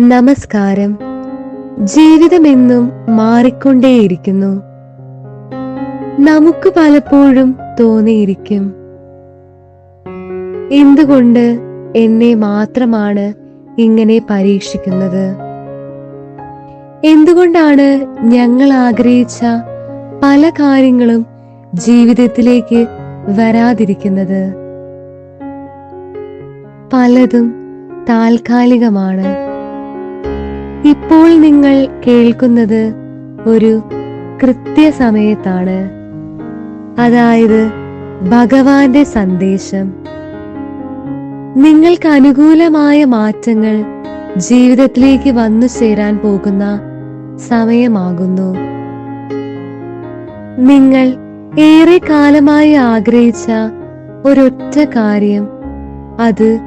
നമസ്കാരം. ജീവിതമെന്നും മാറിക്കൊണ്ടേയിരിക്കുന്നു. നമുക്ക് പലപ്പോഴും തോന്നിയിരിക്കും. എന്തുകൊണ്ട് എന്നെ മാത്രമാണ് ഇങ്ങനെ പരീക്ഷിക്കുന്നത്? എന്തുകൊണ്ടാണ് ഞങ്ങൾ ആഗ്രഹിച്ച പല കാര്യങ്ങളും ജീവിതത്തിലേക്ക് വരാതിരിക്കുന്നത്? പലതും താൽക്കാലികമാണ്. ഇപ്പോൾ നിങ്ങൾ കേൾക്കുന്നത് ഒരു കൃത്യസമയത്താണ്. അതായത് ഭഗവാന്റെ സന്ദേശം. നിങ്ങൾക്ക് അനുകൂലമായ മാറ്റങ്ങൾ ജീവിതത്തിലേക്ക് വന്നു ചേരാൻ പോകുന്ന സമയമാകുന്നു. നിങ്ങൾ ഏറെ കാലമായി ആഗ്രഹിച്ച ഒരൊറ്റ കാര്യം അത്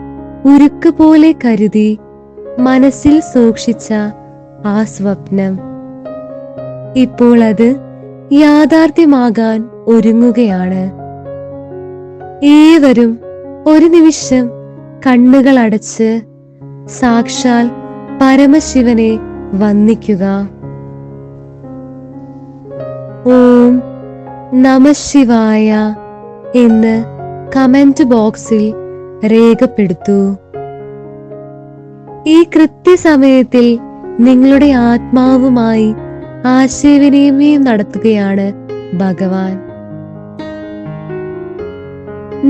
ഉരുക്ക് പോലെ കരുതി മനസ്സിൽ സൂക്ഷിച്ച ആ സ്വപ്നം. ഇപ്പോൾ അത് യാഥാർത്ഥ്യമാകാൻ ഒരുങ്ങുകയാണ്. ഏവരും ഒരു നിമിഷം കണ്ണുകൾ അടച്ച് സാക്ഷാൽ പരമശിവനെ വന്ദിക്കുക. ഓം നമശിവായ എന്ന് കമന്റ് ബോക്സിൽ രേഖപ്പെടുത്തൂ. ഈ കൃത്യസമയത്തിൽ നിങ്ങളുടെ ആത്മാവുമായി ആശയവിനിമയം നടത്തുകയാണ് ഭഗവാൻ.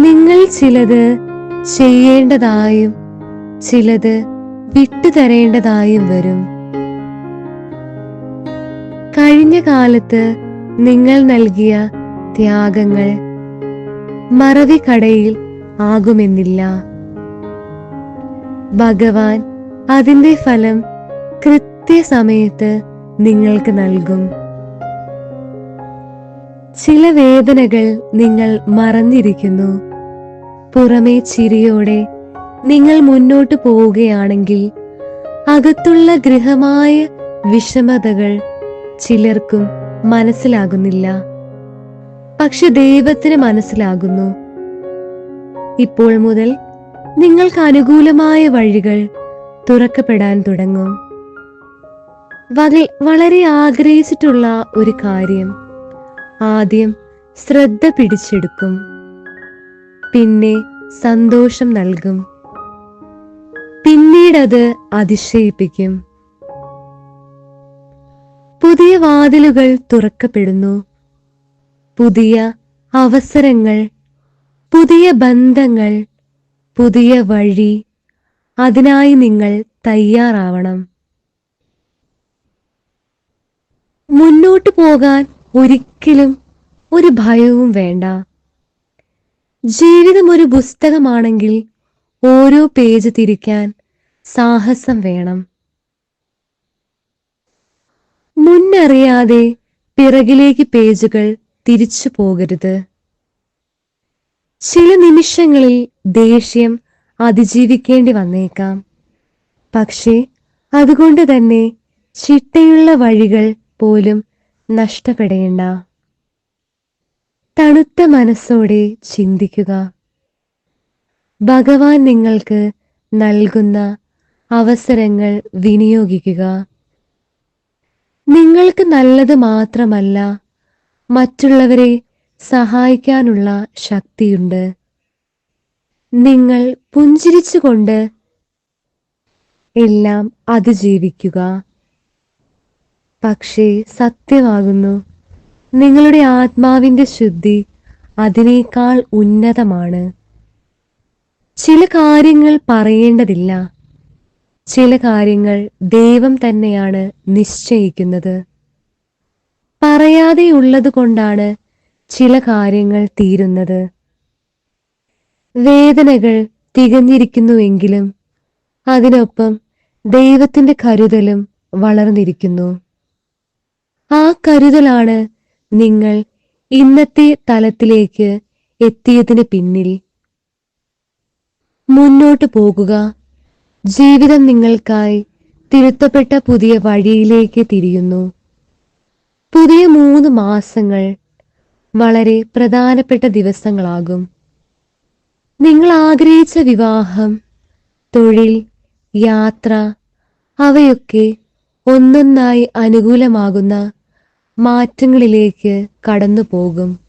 നിങ്ങൾ ചിലത് ചെയ്യേണ്ടതായും ചിലത് വിട്ടുതരേണ്ടതായും വരും. കഴിഞ്ഞ കാലത്ത് നിങ്ങൾ നൽകിയ ത്യാഗങ്ങൾ മറവിക്കടയിൽ ആകുമെന്നില്ല. ഭഗവാൻ അതിന്റെ ഫലം കൃത്യസമയത്ത് നിങ്ങൾക്ക് നൽകും. ചില വേദനകൾ നിങ്ങൾ മറന്നിരിക്കുന്നു. പുറമേ ചിരിയോടെ നിങ്ങൾ മുന്നോട്ട് പോവുകയാണെങ്കിൽ അകത്തുള്ള ഗൃഹമായ വിഷമതകൾ ചിലർക്കും മനസ്സിലാകുന്നില്ല. പക്ഷെ ദൈവത്തിന് മനസ്സിലാകുന്നു. ഇപ്പോൾ മുതൽ നിങ്ങൾക്ക് അനുകൂലമായ വഴികൾ തുറക്കപ്പെടാൻ തുടങ്ങും. വളരെ ആഗ്രഹിച്ചിട്ടുള്ള ഒരു കാര്യം. ആദ്യം ശ്രദ്ധ പിടിച്ചെടുക്കും. പിന്നെ സന്തോഷം നൽകും. പിന്നീടത് അതിശയിപ്പിക്കും. പുതിയ വാതിലുകൾ തുറക്കപ്പെടുന്നു. പുതിയ അവസരങ്ങൾ പുതിയ ബന്ധങ്ങൾ പുതിയ വഴി അതിനായി നിങ്ങൾ തയ്യാറാവണം. മുന്നോട്ട് പോകാൻ ഒരിക്കലും ഒരു ഭയവും വേണ്ട. ജീവിതം ഒരു പുസ്തകമാണെങ്കിൽ ഓരോ പേജ് തിരിക്കാൻ സാഹസം വേണം. മുന്നറിയാതെ പിറകിലേക്ക് പേജുകൾ തിരിച്ചു പോകരുത്. ചില നിമിഷങ്ങളിൽ ദേഷ്യം അതിജീവിക്കേണ്ടി വന്നേക്കാം. പക്ഷേ അതുകൊണ്ട് തന്നെ ചിട്ടയുള്ള വഴികൾ പോലും നഷ്ടപ്പെടേണ്ട. തണുത്ത മനസ്സോടെ ചിന്തിക്കുക. ഭഗവാൻ നിങ്ങൾക്ക് നൽകുന്ന അവസരങ്ങൾ വിനിയോഗിക്കുക. നിങ്ങൾക്ക് നല്ലത് മാത്രമല്ല മറ്റുള്ളവരെ സഹായിക്കാനുള്ള ശക്തിയുണ്ട്. നിങ്ങൾ പുഞ്ചിരിച്ചുകൊണ്ട് എല്ലാം അതിജീവിക്കുക. പക്ഷേ സത്യമാകുന്നു. നിങ്ങളുടെ ആത്മാവിന്റെ ശുദ്ധി അതിനേക്കാൾ ഉന്നതമാണ്. ചില കാര്യങ്ങൾ പറയേണ്ടതില്ല. ചില കാര്യങ്ങൾ ദൈവം തന്നെയാണ് നിശ്ചയിക്കുന്നത്. പറയാതെ ഉള്ളത് കൊണ്ടാണ് ചില കാര്യങ്ങൾ തീരുന്നത്. വേദനകൾ തികഞ്ഞിരിക്കുന്നുവെങ്കിലും അതിനൊപ്പം ദൈവത്തിന്റെ കരുതലും വളർന്നിരിക്കുന്നു. ആ കരുതലാണ് നിങ്ങൾ ഇന്നത്തെ തലത്തിലേക്ക് എത്തിയതിന് പിന്നിൽ. മുന്നോട്ട് പോകുക. ജീവിതം നിങ്ങൾക്കായി തിരുത്തപ്പെട്ട പുതിയ വഴിയിലേക്ക് തിരിയുന്നു. പുതിയ മൂന്ന് മാസങ്ങൾ വളരെ പ്രധാനപ്പെട്ട ദിവസങ്ങളാകും. നിങ്ങൾ ആഗ്രഹിച്ച വിവാഹം തൊഴിൽ യാത്ര അവയൊക്കെ ഒന്നൊന്നായി അനുകൂലമാകുന്ന മാറ്റങ്ങളിലേക്ക് കടന്നു പോകും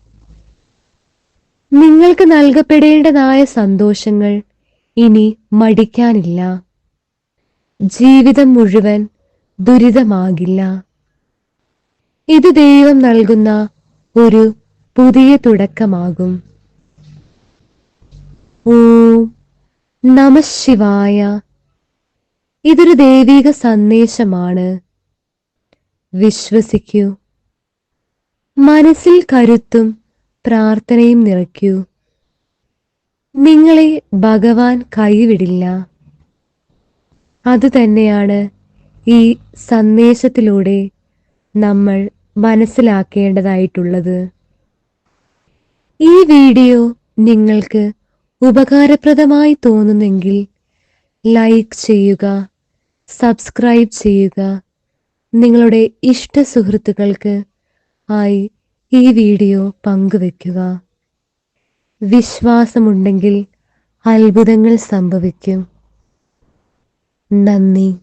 നിങ്ങൾക്ക് നൽകപ്പെടേണ്ടതായ സന്തോഷങ്ങൾ ഇനി മടിക്കാനില്ല. ജീവിതം മുഴുവൻ ദുരിതമാകില്ല. ഇത് ദൈവം നൽകുന്ന ഒരു പുതിയ തുടക്കമാകും. ഓം നമശിവായ ഇതൊരു ദൈവിക സന്ദേശമാണ്. വിശ്വസിക്കൂ. മനസ്സിൽ കരുത്തും പ്രാർത്ഥനയും നിറയ്ക്കൂ. നിങ്ങളെ ഭഗവാൻ കൈവിടില്ല. അതുതന്നെയാണ് ഈ സന്ദേശത്തിലൂടെ നമ്മൾ മനസ്സിലാക്കേണ്ടതായിട്ടുള്ളത്. ഈ വീഡിയോ നിങ്ങൾക്ക് ഉപകാരപ്രദമായി തോന്നുന്നെങ്കിൽ ലൈക്ക് ചെയ്യുക സബ്സ്ക്രൈബ് ചെയ്യുക. നിങ്ങളുടെ ഇഷ്ട സുഹൃത്തുക്കൾക്ക് ആയി ഈ വീഡിയോ പങ്കുവെക്കുക. വിശ്വാസമുണ്ടെങ്കിൽ അത്ഭുതങ്ങൾ സംഭവിക്കും. നന്ദി.